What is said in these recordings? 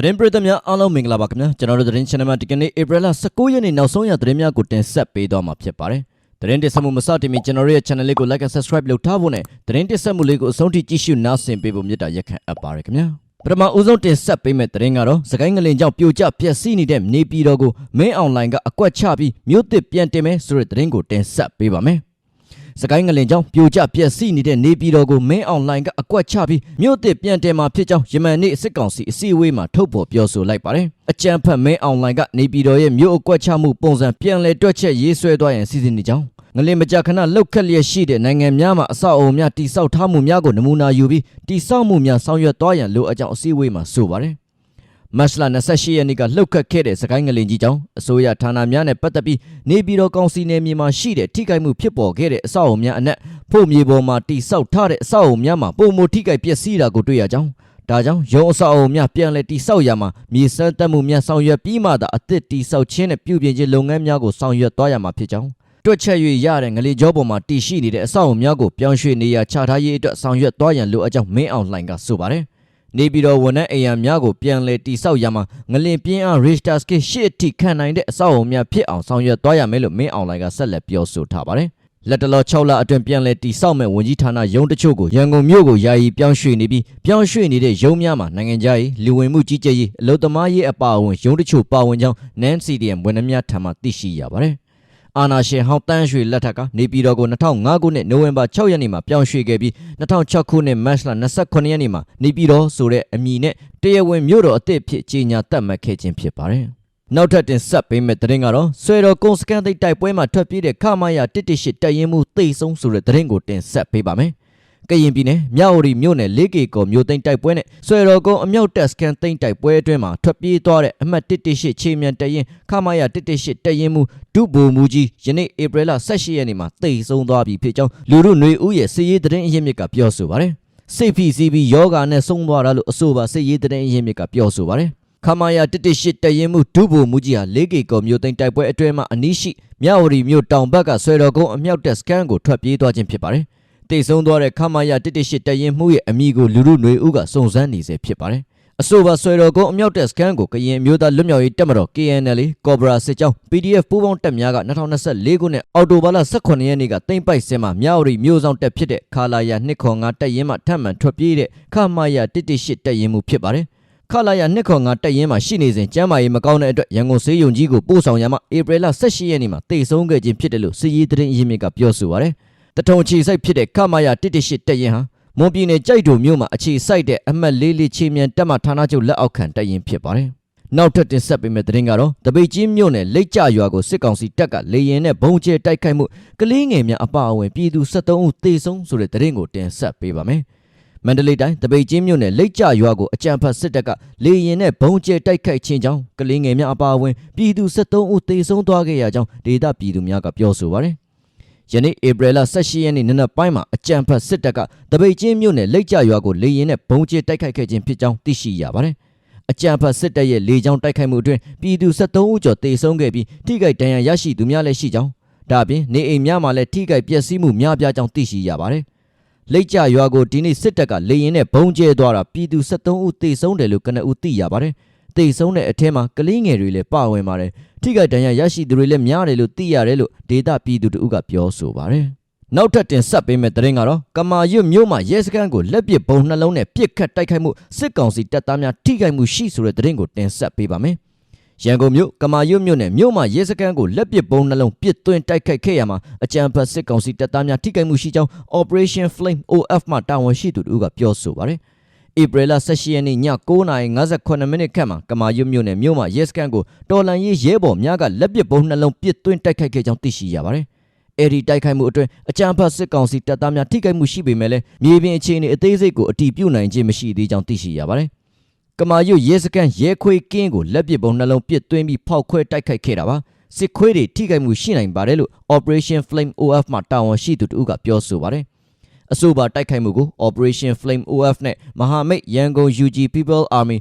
သတင်းပရိသတ်များအားလုံးမင်္ဂလာပါခင်ဗျာကျွန်တော်တို့သတင်း channel မှာဒီကနေ့ April 19ရက်နေ့နောက်ဆုံးရသတင်းများကိုတင်ဆက်ပေးသွားမှာဖြစ်ပါတယ်သတင်းတင်ဆက်မှုမစတင်မီကျွန်တော်တို့ရဲ့ channel လေးကို like and subscribe လုပ်ထားဖို့နဲ့သတင်းတင်ဆက်မှုလေးကိုအဆုံးထိကြည့်ရှုနားဆင်ပေးဖို့မြတ်တာရက်ခံအပ်ပါတယ်ခင်ဗျာပထမဦးဆုံးတင်ဆက်ပေးမယ့်သတင်းကတော့စကိုင်းငလင်ကြောင့်ပြိုကျပျက်စီးနေတဲ့နေပြည်တော်ကိုမင်းအွန်လိုင်းကအကွက်ချပြီးမြို့သစ်ပြန်တင်မယ်ဆိုတဲ့သတင်းကိုတင်ဆက်ပေးပါမယ် စကိုင်းငလင်ကြောင့်ပြိုကျပျက်စီးနေတဲ့နေပြည်တော်ကိုမင်းအွန်လိုင်းကအကွက်ချပြီးမြို့သစ်ပြန်တင်မှာဖြစ်ကြောင်းယမန်နေ့စစ်ကောင်စီအစည်းအဝေးမှာထုတ်ဖော်ပြောဆိုလိုက်ပါတယ်။အကြံဖတ်မင်းအွန်လိုင်းကနေပြည်တော်ရဲ့မြို့အကွက်ချမှုပုံစံပြန်လည်တွက်ချက်ရေးဆွဲသွားရန်စီစဉ်နေကြောင်းငလင်မကြခဏလှုပ်ခက်လျက်ရှိတဲ့နိုင်ငံများမှာအဆောက်အအုံများတိစောက်ထားမှုများကိုနမူနာယူပြီးတိစောက်မှုများဆောင်ရွက်သွားရန်လိုအပ်ကြောင်းအစည်းအဝေးမှာဆိုပါတယ်။ မတ်လ28ရက်နေ့ကလှုပ်ခတ်ခဲ့တဲ့စကိုင်းငလင်ကြီးကြောင့်အစိုးရဌာနများနဲ့ပတ်သက်ပြီးနေပြည်တော်ကောင်စီနယ်မြေမှာရှိတဲ့ထိခိုက်မှုဖြစ်ပေါ်ခဲ့တဲ့အဆောက်အအုံများအနက်ဖို့မြေပေါ်မှာတိစောက်ထားတဲ့အဆောက်အအုံများမှာပုံမထိခိုက်ပျက်စီးတာကိုတွေ့ရကြောင်းဒါကြောင့်ရုံအဆောက်အအုံများပြန်လည်တိစောက်ရမှာမြေစမ်းတက်မှုများဆောင်ရွက်ပြီးမှသာအသစ်တိစောက်ခြင်းနဲ့ပြုပြင်ခြင်းလုပ်ငန်းများကိုဆောင်ရွက်သွားရမှာဖြစ်ကြောင်းတွက်ချက်၍ရတဲ့ငလေကြောပေါ်မှာတည်ရှိနေတဲ့အဆောက်အအုံများကိုပြောင်းရွှေ့နေရာချထားရေးအတွက်ဆောင်ရွက်သွားရန်လိုအပ်ကြောင်းမင်းအောင်လှိုင်ကဆိုပါတယ် နေပြည်တော်ဝန်ထမ်းအိမ်ယာများကိုပြန်လည်တိစောက်ရမှာငလင်ပြင်းအား Richter scale ရှစ်အထိခံနိုင်တဲ့အဆောက်အအုံများဖြစ်အောင်ဆောင်ရွက်သွားရမယ်လို့မင်းအောင်လှိုင်ကဆက်လက်ပြောဆိုထားပါတယ်လက်တလော6လအတွင်းပြန်လည်တိစောက်မဲ့ဝန်ကြီးဌာနရုံးတချို့ကိုရန်ကုန်မြို့ကိုယာယီပြောင်းရွှေ့နေပြီးပြောင်းရွှေ့နေတဲ့ရုံးများမှာနိုင်ငံခြားရေးလူဝင်မှုကြီးကြပ်ရေးအလုပ်သမားရေးအပါအဝင်ရုံးတချို့ပါဝင်ကြောင်း NCDM ဝန်ထမ်းများထံမှသိရှိရပါတယ် အာနာရှင်ဟောင်းတန်းရွှေလက်ထက်ကနေပြည်တော်ကို2005ခုနှစ်နိုဝင်ဘာ6ရက်နေ့မှာပြောင်းရွှေ့ခဲ့ပြီး2006ခုနှစ်မတ်လ29ရက်နေ့မှာနေပြည်တော်ဆိုတဲ့အမည်နဲ့တရားဝင်မြို့တော်အသစ်ဖြစ်ကြေညာသတ်မှတ်ခဲ့ခြင်းဖြစ်ပါတယ်။နောက်ထပ်တင်ဆက်ပေးမယ့်သတင်းကတော့ဆွေတော်ကုန်းစကန်သိတ်တိုက်ပွဲမှာထွက်ပြေးတဲ့ခမာယာ118တပ်ရင်းမှုတိတ်ဆုံးဆိုတဲ့သတင်းကိုတင်ဆက်ပေးပါမယ်။ ကရင်ပြည်နယ်မြောက်ဥရီမြို့နယ်၄ကေကောမြို့သိမ်းတိုက်ပွဲနဲ့ဆွေတော်ကုန်းအမြောက်တက်စကန်သိမ်းတိုက်ပွဲအတွင်းမှာထွက်ပြေးသွားတဲ့အမှတ်118ချေမြန်တရင်ခမာယာ118တရင်မှုဒုဗိုလ်မှူးကြီးယနေ့ဧပြီလ18ရက်နေ့မှာတိတ်ဆုံးသွားပြီဖြစ်ကြောင်းလူမှုຫນွေဦးရဲ့စည်ရေးသတင်းအရင်းမြစ်ကပြောဆိုပါတယ်စိတ်ဖိစီးပြီးယောဂာနဲ့ဆုံးသွားတာလို့အဆိုပါစည်ရေးသတင်းအရင်းမြစ်ကပြောဆိုပါတယ်ခမာယာ118တရင်မှုဒုဗိုလ်မှူးကြီးဟာ၄ကေကောမြို့သိမ်းတိုက်ပွဲအတွင်းမှာအနီးရှိမြောက်ဥရီမြို့တောင်ဘက်ကဆွေတော်ကုန်းအမြောက်တက်စကန်ကိုထွက်ပြေးသွားခြင်းဖြစ်ပါတယ် တိတ်ဆုံးသွားတဲ့ခမာယာ118တရင်မှုရဲ့အမိကိုလူလူຫນွေဦးကစုံစမ်းနေစေဖြစ်ပါတယ်။အဆိုပါဆွေတော်ကုန်းအမြောက်တက်စကန်ကိုကရင်မျိုးသားလွတ်မြောက်ရေးတပ်မတော် KNL ကော်ဘရာစစ်ကြောင်း PDF ပူးပေါင်းတပ်များက2024ခုနှစ်အောက်တိုဘာလ18ရက်နေ့ကတိမ့်ပိုက်စင်မှာမြောက်ရီမျိုးဆောင်တပ်ဖြစ်တဲ့ခလာယာ205တပ်ရင်းမှထပ်မံထွက်ပြေးတဲ့ခမာယာ118တပ်ရင်းမှုဖြစ်ပါတယ်။ခလာယာ205တပ်ရင်းမှာရှိနေစဉ်ကျမ်းမာရေးမကောင်းတဲ့အတွက်ရန်ကုန်စေးရုံကြီးကိုပို့ဆောင်ရမှဧပြီလ18ရက်နေ့မှာတိတ်ဆုံးခဲ့ခြင်းဖြစ်တယ်လို့စီရေးသတင်းရင်းမြစ်ကပြောဆိုပါရယ်။ တထုံချီစိုက်ဖြစ်တဲ့ခမာယာ118တက်ရင်ဟာမွန်ပြည်နယ်ကြိုက်တုံမြို့မှာအခြေစိုက်တဲ့အမှတ်လေးလေးချီမြန်တက်မှဌာနချုပ်လက်အောက်ခံတက်ရင်ဖြစ်ပါတယ်။နောက်ထပ်တင်ဆက်ပေးမယ့်သတင်းကတော့တပိတ်ချင်းမြို့နယ်လိတ်ကြရွာကိုစစ်ကောင်စီတပ်ကလေရင်နဲ့ဘုံကျဲတိုက်ခိုက်မှုကလေးငယ်များအပအဝင်ပြည်သူ73ဦးသေဆုံးဆိုတဲ့သတင်းကိုတင်ဆက်ပေးပါမယ်။မန္တလေးတိုင်းတပိတ်ချင်းမြို့နယ်လိတ်ကြရွာကိုအကြံဖတ်စစ်တပ်ကလေရင်နဲ့ဘုံကျဲတိုက်ခိုက်ခြင်းကြောင့်ကလေးငယ်များအပအဝင်ပြည်သူ73ဦးသေဆုံးသွားခဲ့ရကြောင်းဒေသပြည်သူများကပြောဆိုပါတယ်။ ယနေ့ဧပြီလ18ရက်နေ့နနက်ပိုင်းမှာအကြံဖတ်စစ်တပ်ကတပိတ်ချင်းမြို့နယ်လိတ်ကြရွာကိုလေရင်နဲ့ဘုံကျဲတိုက်ခိုက်ခဲ့ခြင်းဖြစ်ကြောင်းသိရှိရပါတယ်။အကြံဖတ်စစ်တပ်ရဲ့လေကြောင်းတိုက်ခိုက်မှုအတွင်းပြည်သူ73ဦးကျော်တေဆုံးခဲ့ပြီးထိခိုက်ဒဏ်ရာရရှိသူများလည်းရှိကြောင်းဒါအပြင်နေအိမ်များမှာလည်းထိခိုက်ပျက်စီးမှုများပြားကြောင်းသိရှိရပါတယ်။လိတ်ကြရွာကိုဒီနေ့စစ်တပ်ကလေရင်နဲ့ဘုံကျဲသွားတာပြည်သူ73ဦးတေဆုံးတယ်လို့ကနဦးသိရပါတယ်။ တိတ်ဆုံးတဲ့အထက်မှာကလေးငယ်တွေလည်းပါဝင်ပါတယ်ထိခိုက်ဒဏ်ရာရရှိသူတွေလည်းများတယ်လို့သိရတယ်လို့ဒေတာပြည်သူတို့ကပြောဆိုပါတယ်နောက်ထပ်တင်ဆက်ပေးမယ့်သတင်းကတော့ကမာရွတ်မြို့မှာရဲစခန်းကိုလက်ပစ်ဘုံနှလုံးနဲ့ပစ်ခတ်တိုက်ခိုက်မှုစစ်ကောင်စီတပ်သားများထိခိုက်မှုရှိဆိုတဲ့သတင်းကိုတင်ဆက်ပေးပါမယ်ရန်ကုန်မြို့ကမာရွတ်မြို့နယ်မြို့မှာရဲစခန်းကိုလက်ပစ်ဘုံနှလုံးပစ်သွင်းတိုက်ခိုက်ခဲ့ရမှာအကြံဖတ်စစ်ကောင်စီတပ်သားများထိခိုက်မှုရှိကြောင်း Operation Flame OF မှတာဝန်ရှိသူတို့ကပြောဆိုပါတယ်။ ဧပြီလ18ရက်နေ့ည9:58မိနစ်ခန့်မှာကမာရွတ်မြို့နယ်မြို့မှာရဲစခန်းကိုတော်လန်ရေးရဲဘော်များကလက်ပစ်ပုံးနှလုံးပစ်သွင်းတိုက်ခိုက်ခဲ့ကြောင်းသိရှိရပါတယ်။အဲဒီတိုက်ခိုက်မှုအတွင်းအကြမ်းဖက်စစ်ကောင်စီတပ်သားများထိခိုက်မှုရှိပေမဲ့လည်းမြေပြင်အခြေအနေအသေးစိတ်ကိုအတည်ပြုနိုင်ခြင်းမရှိသေးကြောင်းသိရှိရပါတယ်။ကမာရွတ်ရဲစခန်းရဲခွေကင်းကိုလက်ပစ်ပုံးနှလုံးပစ်သွင်းပြီးဖောက်ခွဲတိုက်ခိုက်ခဲ့တာပါ။စစ်ခွေးတွေထိခိုက်မှုရှိနိုင်ပါတယ်လို့ Operation Flame OF မှတာဝန်ရှိသူတို့ကပြောဆိုပါတယ်။ အဆိုပါတိုက်ခိုက်မှုကို Operation Flame OF နဲ့မဟာမိတ်ရန်ကုန် UG People Army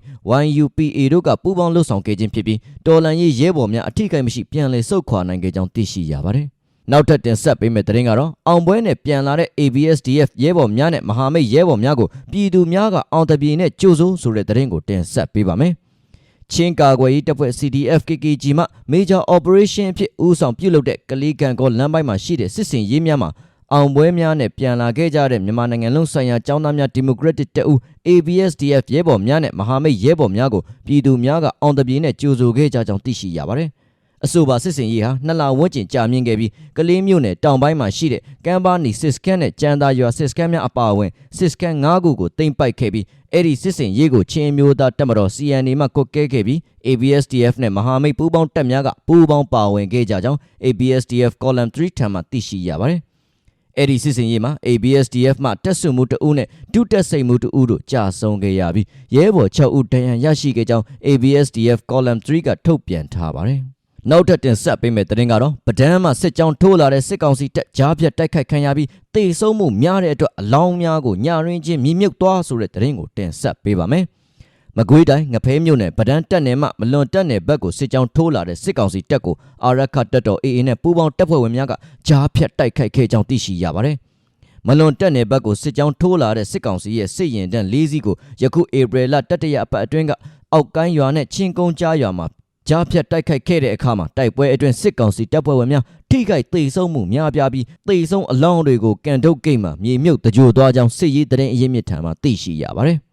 YUPA တို့ကပူးပေါင်းလှုပ်ဆောင်ခဲ့ခြင်းဖြစ်ပြီးတော်လန်ရေးရဲဘော်များအထိကိမရှိပြန်လည်ဆုတ်ခွာနိုင်ခဲ့ကြောင်းသိရှိရပါတယ်။နောက်ထပ်တင်ဆက်ပေးမယ့်သတင်းကတော့အောင်ပွဲနဲ့ပြန်လာတဲ့ ABSDF ရဲဘော်များနဲ့မဟာမိတ်ရဲဘော်များကိုပြည်သူများကအောင်တပြေနဲ့ကြိုးစိုးဆိုတဲ့သတင်းကိုတင်ဆက်ပေးပါမယ်။ချင်းကာကွယ်ရေးတပ်ဖွဲ့ CDF KKG မှ Major Operation အဖြစ်ဦးဆောင်ပြုလုပ်တဲ့ကလေးကန်ကောလမ်းပိုင်းမှာရှိတဲ့စစ်စင်ရေးများမှာ အောင်ပွဲများနဲ့ပြန်လာခဲ့ကြတဲ့မြန်မာနိုင်ငံလုံးဆိုင်ရာចောင်းသားများဒီမိုကရက်တစ်တပ်ဦး ABSDF ရဲဘော်များနဲ့မဟာမိတ်ရဲဘော်များကိုပြည်သူများကအောင်တပြေနဲ့ကြိုဆိုခဲ့ကြကြောင်းသိရှိရပါတယ်။အဆိုပါစစ်စင်ရေးဟာနှစ်လဝန်းကျင်ကြာမြင့်ခဲ့ပြီးကလေးမျိုးနယ်တောင်ပိုင်းမှာရှိတဲ့ကမ်ဘာနီစစ်စကန်နဲ့ကြံသာရွာစစ်စကန်များအပါအဝင်စစ်စကန်၅ခုကိုတင်ပိုက်ခဲ့ပြီးအဲ့ဒီစစ်စင်ရေးကိုချင်းမျိုးသားတပ်မတော် CNA မှကွက်ကဲခဲ့ပြီး ABSDF နဲ့မဟာမိတ်ပူးပေါင်းတပ်များကပူးပေါင်းပါဝင်ခဲ့ကြကြောင်း ABSDF column 3ထံမှသိရှိရပါတယ်။ အဲ့ဒီစစ်စင်ရေးမှာ ABSDF မှတက်ဆွမှုတအုပ်နဲ့ဒုတက်စိန်မှုတအုပ်တို့ကြာဆုံးခဲ့ရပြီးရဲဘော်6ဦးဒဏ်ရာရရှိခဲ့ကြောင်း ABSDF column 3ကထုတ်ပြန်ထားပါတယ်။နောက်ထပ်တင်ဆက်ပေးမယ့်သတင်းကတော့ပဒန်းမှာစစ်ကြောင်းထိုးလာတဲ့စစ်ကောင်စီတပ်ကြားပြတ်တိုက်ခိုက်ခံရပြီးတေဆုံးမှုများတဲ့အတွက်အလောင်းများကိုညရင်းချင်းမြင်မြုပ်သွားဆိုတဲ့သတင်းကိုတင်ဆက်ပေးပါမယ်။ မကွေးတိုင်းငဖဲမြို့နယ်ပဒန်းတက်နယ်မှမလွန်တက်နယ်ဘက်ကိုစစ်ကြောင်းထိုးလာတဲ့စစ်ကောင်စီတပ်ကိုအာရခတပ်တော် AA နဲ့ပူးပေါင်းတပ်ဖွဲ့ဝင်များကကြားဖြတ်တိုက်ခိုက်ခဲ့ကြောင်းသိရှိရပါတယ်။မလွန်တက်နယ်ဘက်ကိုစစ်ကြောင်းထိုးလာတဲ့စစ်ကောင်စီရဲ့စစ်ရင်တန်း၄စီးကိုယခုဧပြီလတတိယအပတ်အတွင်းကအောက်ကိုင်းရွာနဲ့ချင်းကုန်းကြားရွာမှာကြားဖြတ်တိုက်ခိုက်ခဲ့တဲ့အခါမှာတိုက်ပွဲအတွင်းစစ်ကောင်စီတပ်ဖွဲ့ဝင်များထိခိုက်သေဆုံးမှုများပြားပြီးသေဆုံးအလောင်းတွေကိုကန်ထုတ်ဂိတ်မှာမြေမြုပ်တကြိုသွားကြောင်းစစ်ရေးတရင်အရင်မြစ်ထံမှာသိရှိရပါတယ်။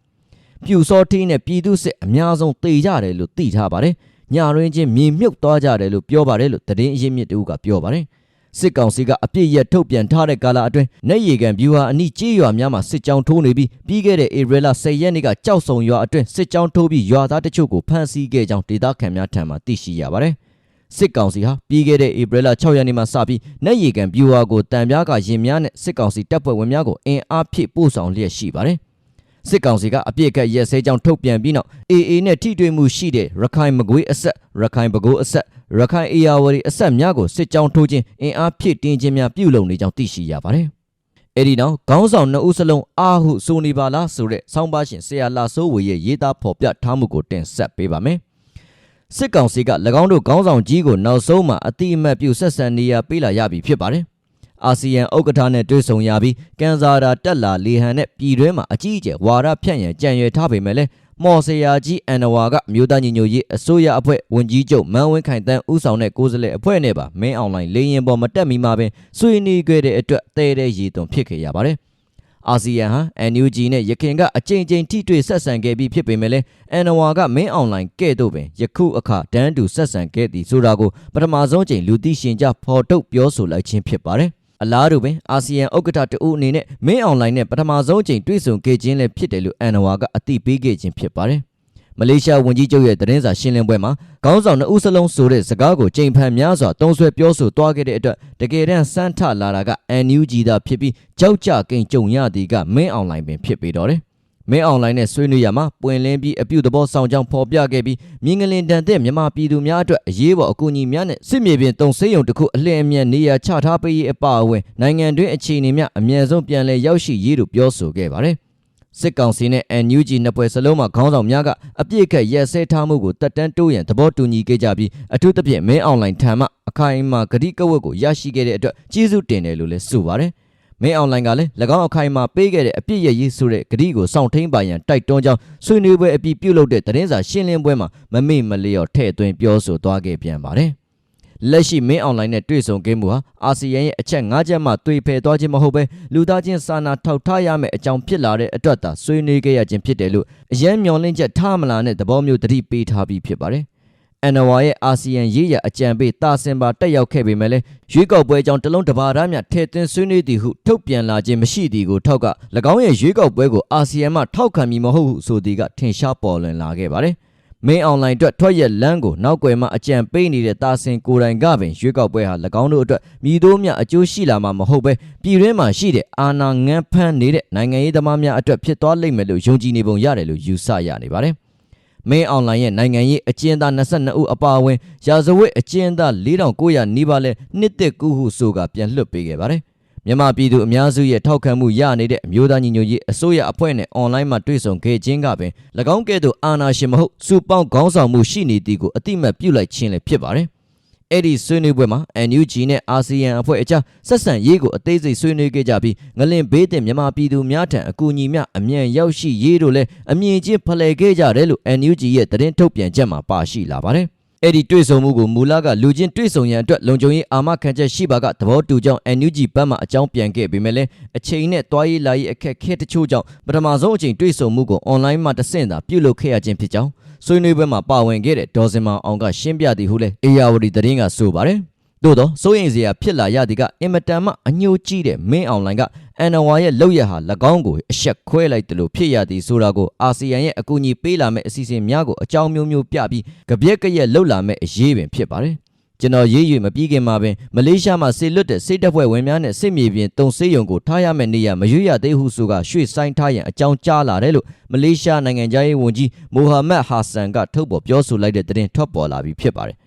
ပြူစောထီးနဲ့ပြည်သူစစ်အများဆုံးသေကြတယ်လို့သိထားပါတယ်။ညရင်းချင်းမြေမြုပ်သွားကြတယ်လို့ပြောပါတယ်လို့တရင်အရင်မြစ်တူကပြောပါတယ်။စစ်ကောင်စီကအပြစ်ရက်ထုတ်ပြန်ထားတဲ့ကာလအတွင်းနေရီကန်ဗျူဟာအနိကြေးရွာများမှာစစ်ကြောင်းထိုးနေပြီးပြီးခဲ့တဲ့ဧပြီလ10ရက်နေ့ကကြောက်စုံရွာအတွင်းစစ်ကြောင်းထိုးပြီးရွာသားတချို့ကိုဖမ်းဆီးခဲ့ကြောင်းဒေသခံများထံမှသိရှိရပါတယ်။စစ်ကောင်စီဟာပြီးခဲ့တဲ့ဧပြီလ6ရက်နေ့မှာစပြီးနေရီကန်ဗျူဟာကိုတံပြားကရင်များနဲ့စစ်ကောင်စီတပ်ဖွဲ့ဝင်များကိုအင်အားဖြည့်ပို့ဆောင်လျက်ရှိပါတယ်။ စစ်ကောင်စီကအပြစ်ကတ်ရက်စဲကြောင်းထုတ်ပြန်ပြီးနောက် AA နဲ့ထိတွေ့မှုရှိတဲ့ရခိုင်မကွေးအဆက်ရခိုင်ပဲခူးအဆက်ရခိုင်အေယာဝတီအဆက်များကိုစစ်ကြောင်းထိုးခြင်းအင်အားဖြည့်တင်းခြင်းများပြုလုပ်နေကြောင်းသိရှိရပါတယ်။အဲဒီနောက်ခေါင်းဆောင်နှစ်ဦးစလုံးအာဟုဆိုနေပါလားဆိုတဲ့ဆောင်းပါရှင်ဆရာလာစိုးဝေရဲ့ရေးသားဖော်ပြထားမှုကိုတင်ဆက်ပေးပါမယ်။စစ်ကောင်စီက၎င်းတို့ခေါင်းဆောင်ကြီးကိုနောက်ဆုံးမှာအတိအမှတ်ပြုဆက်ဆံနေရပေးလာရပြီဖြစ်ပါတယ်။ အာဆီယံဥက္ကဋ္ဌနဲ့တွေ့ဆုံရပြီးကန်ဇာတာတက်လာလေဟန်နဲ့ပြည်တွင်းမှာအကြီးအကျယ်ဝါရဖြန့်ရန်ကြံရွယ်ထားပေမဲ့လည်းမော်စရာကြီးအန်နဝါကမြို့သားညီညွတ်ရေးအစိုးရအဖွဲ့ဝန်ကြီးချုပ်မန်းဝင်းခိုင်တန်းဦးဆောင်တဲ့ကိုယ်စားလှယ်အဖွဲ့နဲ့ပါမင်းအွန်လိုင်းလေရင်ပေါ်မတက်မီမှာပင်ဆွေးနွေးခဲ့တဲ့အတွက်တဲတဲ့ရည်သွန်ဖြစ်ခဲ့ရပါတယ်။အာဆီယံဟာ NUG နဲ့ရခိုင်ကအကြိမ်ကြိမ်ထိတွေ့ဆက်ဆံခဲ့ပြီးဖြစ်ပေမဲ့လည်းအန်နဝါကမင်းအွန်လိုင်းကဲ့သို့ပင်ယခုအခါတန်းတူဆက်ဆံခဲ့သည်ဆိုတာကိုပထမဆုံးချိန်လူသိရှင်ကြားဖော်ထုတ်ပြောဆိုလိုက်ခြင်းဖြစ်ပါတယ်။ အလားတူပင်အာဆီယံဥက္ကဋ္ဌတဦးအနေနဲ့မင်းအွန်လိုင်းနဲ့ပထမဆုံးအချိန်တွေ့ဆုံခဲ့ခြင်းလည်းဖြစ်တယ်လို့အန်နဝါကအသိပေးခဲ့ခြင်းဖြစ်ပါတယ်။မလေးရှားဝန်ကြီးချုပ်ရဲ့သတင်းစာရှင်းလင်းပွဲမှာခေါင်းဆောင်နှစ်ဦးစလုံးဆိုတဲ့စကားကိုကြိမ်ဖန်များစွာတုံးဆွဲပြောဆိုသွားခဲ့တဲ့အတွက်တကယ်တမ်းစမ်းထလာတာက NUG သာဖြစ်ပြီးကြောက်ကြကိန်းကြုံရသည်ကမင်းအွန်လိုင်းပင်ဖြစ်ပေတော့တယ်။ မင်းအွန်လိုင်းနဲ့ဆွေးနွေးရမှာပွင့်လင်းပြီးအပြုသဘောဆောင်ကြောင်းဖော်ပြခဲ့ပြီးမြင်းကလင်တန်တဲ့မြန်မာပြည်သူများအတွက်အရေးပေါ်အကူအညီများနဲ့စစ်မြေပြင်တုံဆေးရုံတစ်ခုအလင်းအမြန်နေရာချထားပေးရေးအပါအဝင်နိုင်ငံတွင်းအခြေအနေများအမြန်ဆုံးပြန်လည်ရောက်ရှိရေးတို့ပြောဆိုခဲ့ပါတယ်။စစ်ကောင်စီနဲ့ NUG နှစ်ပွဲစလုံးမှာခေါင်းဆောင်များကအပြစ်ခတ်ရက်စဲထားမှုကိုတက်တန်းတိုးရန်သဘောတူညီခဲ့ကြပြီးအထူးသဖြင့်မင်းအွန်လိုင်းထံမှအခိုင်အမာဂတိကဝတ်ကိုရရှိခဲ့တဲ့အတွက်ကျေးဇူးတင်တယ်လို့လည်းဆိုပါတယ်။ မင်းအွန်လိုင်းကလည်း၎င်းအခိုင်အမာပေးခဲ့တဲ့အပြစ်ရရေးဆိုတဲ့ဂတိကိုစောင့်ထိန်ပါရန်တိုက်တွန်းကြောင်းဆွေးနွေးပွဲအပြီးပြုလုပ်တဲ့သတင်းစာရှင်းလင်းပွဲမှာမမေ့မလျော့ထည့်သွင်းပြောဆိုသွားခဲ့ပြန်ပါတယ်။လက်ရှိမင်းအွန်လိုင်းနဲ့တွေ့ဆုံခဲ့မှုဟာအာဆီယံရဲ့အချက်၅ချက်မှတွေ့ဖယ်သွားခြင်းမဟုတ်ဘဲလူသားချင်းစာနာထောက်ထားရမယ့်အကြောင်းဖြစ်လာတဲ့အတွက်သာဆွေးနွေးခဲ့ရခြင်းဖြစ်တယ်လို့အရန်မျော်လင့်ချက်ထားမလာတဲ့သဘောမျိုးတတိပေးထားပြီးဖြစ်ပါတယ် အန်နဝါရဲ့အာဆီယံရေးရအကြံပေးတာစင်ပါတက်ရောက်ခဲ့ပေမဲ့လည်းရွေးကောက်ပွဲကြောင့်တလုံးတပါးသားများထဲသွင်းဆွေးနွေးသည်ဟုထုတ်ပြန်လာခြင်းမရှိသည်ကိုထောက်က၎င်းရဲ့ရွေးကောက်ပွဲကိုအာဆီယံမှထောက်ခံမည်မဟုတ်ဟုဆိုသည်ကထင်ရှားပေါ်လွင်လာခဲ့ပါတယ်။မင်းအွန်လိုင်းအတွက်ထွက်ရက်လမ်းကိုနောက်ွယ်မှအကြံပေးနေတဲ့တာစင်ကိုယ်တိုင်ကပင်ရွေးကောက်ပွဲဟာ၎င်းတို့အတွက်မြည်တိုးမြအကျိုးရှိလာမှာမဟုတ်ပဲပြည်တွင်းမှာရှိတဲ့အာဏာငန်းဖမ်းနေတဲ့နိုင်ငံရေးသမားများအတွက်ဖြစ်သွားလိမ့်မယ်လို့ယုံကြည်နေပုံရတယ်လို့ယူဆရနေပါတယ်။ မင်းအွန်လိုင်းရဲ့နိုင်ငံရေးအကျဉ်းသား22ဦးအပါအဝင်ရာဇဝတ်အကျဉ်းသား4900နီးပါးလဲနှစ်သက်ကူဟုဆိုကပြန်လွှတ်ပေးခဲ့ပါတယ်။မြန်မာပြည်သူအများစုရဲ့ထောက်ခံမှုရနေတဲ့အမျိုးသားညီညွတ်ရေးအစိုးရအဖွဲ့နဲ့အွန်လိုင်းမှာတွေ့ဆုံခဲ့ခြင်းကပင်၎င်းကဲ့သို့အာဏာရှင်မဟုတ်စူပေါင်းခေါင်းဆောင်မှုရှိနေသည်ကိုအတိမတ်ပြုလိုက်ခြင်းလည်းဖြစ်ပါတယ်။ အဲ့ဒီဆွေးနွေးပွဲမှာ NUG နဲ့ ASEAN အဖွဲ့အကြားဆက်ဆံရေးကိုအသေးစိတ်ဆွေးနွေးခဲ့ကြပြီးငလင်ဘေးတင်မြန်မာပြည်သူများထံအကူအညီများအမြန်ရောက်ရှိရေးတို့လည်းအမြင်ချင်းဖလှယ်ခဲ့ကြတယ်လို့ NUG ရဲ့သတင်းထုတ်ပြန်ချက်မှာပါရှိလာပါတယ်။ အဲ့ဒီတွေ့ဆုံမှုကိုမူလကလူချင်းတွေ့ဆုံရန်အတွက်လုံခြုံရေးအာမခံချက်ရှိပါကသဘောတူကြောင်း NUG ဘက်မှအကြောင်းပြန်ခဲ့ပေမဲ့လည်းအချိန်နဲ့တွားရေးလာရေးအခက်အခဲတချို့ကြောင့်ပထမဆုံးအချိန်တွေ့ဆုံမှုကိုအွန်လိုင်းမှာတဆင့်သာပြုလုပ်ခဲ့ရခြင်းဖြစ်ကြောင်းဆွေးနွေးပွဲမှာပါဝင်ခဲ့တဲ့ဒေါ်စင်မောင်အောင်ကရှင်းပြသည်ဟုလည်းအေယာဝတီသတင်းကဆိုပါတယ်။ သို့သောစိုးရိမ်စရာဖြစ်လာရသည်ကအင်မတန်မှအညှိုးကြီးတဲ့မင်းအောင်လိုင်ကအန်နဝါရဲ့လောက်ရဟာ၎င်းကိုအဆက်ခွဲလိုက်တယ်လို့ဖြစ်ရသည်ဆိုတာကိုအာဆီယံရဲ့အကူအညီပေးလာမဲ့အစီအစဉ်များကိုအကြောင်းမျိုးမျိုးပြပြီးကြပြက်ကရက်လှုပ်လာမဲ့အရေးပင်ဖြစ်ပါတယ်။ကျွန်တော်ရေးရွေမပြီးခင်မှာပင်မလေးရှားမှာဆေလွတ်တဲ့စိတ်တပ်ဖွဲ့ဝင်များနဲ့စစ်မြေပြင်တုံဆေးရုံကိုထားရမယ့်နေရမရွေ့ရသေးဟုဆိုကရွှေ့ဆိုင်ထားရန်အကြောင်းကြားလာတယ်လို့မလေးရှားနိုင်ငံသားရေးဝန်ကြီးမိုဟာမက်ဟာဆန်ကထုတ်ပေါ်ပြောဆိုလိုက်တဲ့သတင်းထွက်ပေါ်လာပြီးဖြစ်ပါတယ်။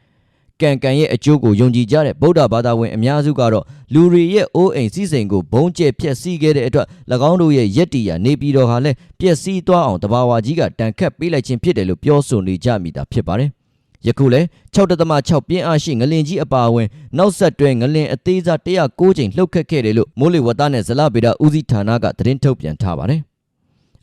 ကံကံရဲ့အကျိုးကိုယုံကြည်ကြတဲ့ဗုဒ္ဓဘာသာဝင်အများစုကတော့လူတွေရဲ့အိုးအိမ်စည်းစိမ်ကိုဘုံကျဲဖျက်ဆီးခဲ့တဲ့အတွက်၎င်းတို့ရဲ့ရက်တီယာနေပြည်တော်ဟာလည်းပျက်စီးသွားအောင်တဘာဝကြီးကတန်ခတ်ပေးလိုက်ခြင်းဖြစ်တယ်လို့ပြောဆိုနေကြမိတာဖြစ်ပါတယ်။ယခုလဲ6.6ပြင်းအားရှိငလင်ကြီးအပါအဝင်နောက်ဆက်တွဲငလင်အသေးစား109ချိန်လှုပ်ခတ်ခဲ့တယ်လို့မိုးလေဝသနဲ့ဇလဗေဒဦးစီးဌာနကသတင်းထုတ်ပြန်ထားပါတယ်။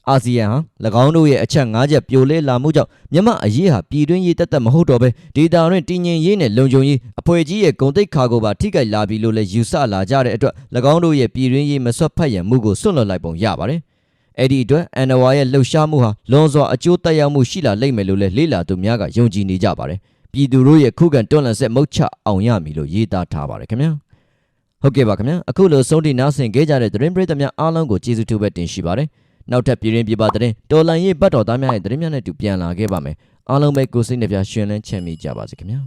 အာဆီယံဟာ၎င်းတို့ရဲ့အချက်၅ချက်ပြိုလဲလာမှုကြောင့်မြန်မာအရေးဟာပြည်တွင်းရေးတက်တက်မဟုတ်တော့ဘဲဒေတာတွင်တည်ငြိမ်ရေးနဲ့လုံခြုံရေးအဖွဲ့ကြီးရဲ့ဂုံတိတ်ခါကိုပါထိခိုက်လာပြီလို့လည်းယူဆလာကြတဲ့အတွက်၎င်းတို့ရဲ့ပြည်တွင်းရေးမဆွတ်ဖက်ရန်မှုကိုစွန့်လွတ်လိုက်ပုံရပါတယ်။အဲ့ဒီအတွက်အန်နဝါရဲ့လှုပ်ရှားမှုဟာလွန်စွာအကျိုးသက်ရောက်မှုရှိလာလိမ့်မယ်လို့လည်းလေ့လာသူများကယုံကြည်နေကြပါတယ်။ပြည်သူတို့ရဲ့ခုခံတွန်းလှန်ဆက်မုတ်ချအောင်ရမည်လို့ရေးသားထားပါတယ်ခင်ဗျာ။ဟုတ်ကဲ့ပါခင်ဗျာအခုလိုဆုံးထိနားဆင်ခဲ့ကြတဲ့သတင်းပရိသတ်များအားလုံးကိုကျေးဇူးတူပဲတင်ရှိပါတယ် နောက်ထပ်ပြည်ရင်းပြပသတင်းတော်လန်ရေးဘတ်တော်သားများရဲ့သတင်းများနဲ့တူပြန်လာခဲ့ပါမယ်အားလုံးပဲကိုစိတ်နှပြရှင်လန်းချမ်းမြေ့ကြပါစေခင်ဗျာ